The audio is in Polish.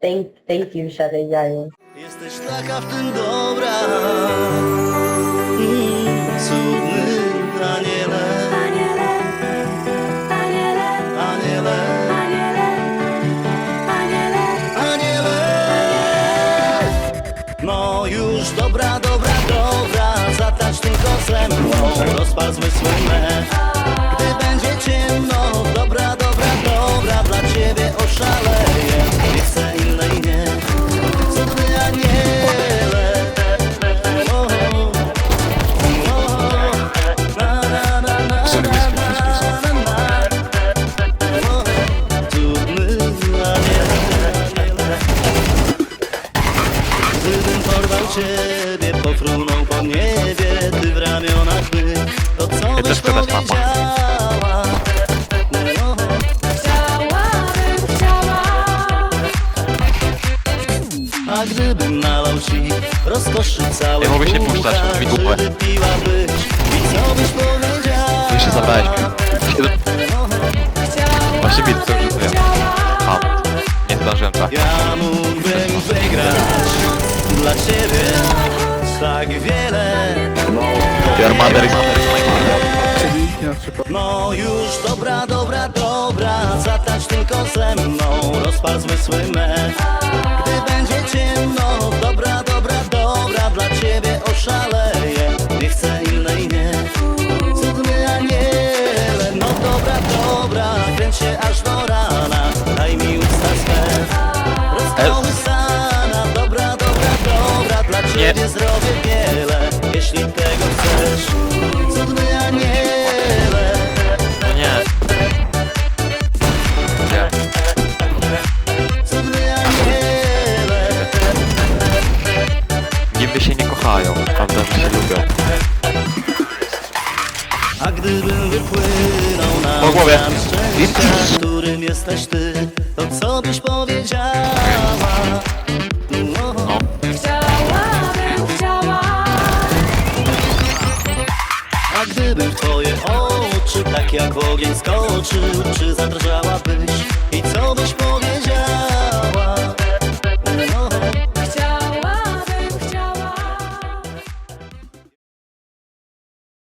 Thank, thank you, Szary Jaju. Jesteś taka w tym dobra Cudny aniele Aniele, aniele, Aniele aniele, aniele. No już dobra, dobra, dobra Zatacz tylko ze mną Rozpal zmysły me ciebie, pofrunął po niebie Ty w ramionach my, to co Ja byś też teraz mama. powiedziała? No, Chciałabym, chciała. a gdybym nalał ci rozkoszy Nie mogę się puszczać, mi dupę. Czy wypiłabyś i co byś powiedziała? Jeszcze zabrałeś mi. No, widzę, co rzucę. chciała. A, nie zdążyłem tak. Ja wygrać dla ciebie. Tak wiele. Your mother is No już dobra, dobra, dobra. Zatacz tylko ze mną. Rozpal zmysły me Gdy będzie ciemno Dobra, dobra, dobra. Dla ciebie oszaleję. Nie chcę innej, nie. Cudny aniele. No dobra, dobra. Kręć się aż ciebie zrobię wiele Jeśli tego chcesz Cudny aniele No nie. Nie. Cudny aniele Niby się nie kochają, prawda, że się lubią. A gdybym wypłynął na Po głowie. szczęścia, którym jesteś ty, to co byś powiedziała? Gdyby twoje oczy tak jak ogień skoczył Czy zadrżałabyś?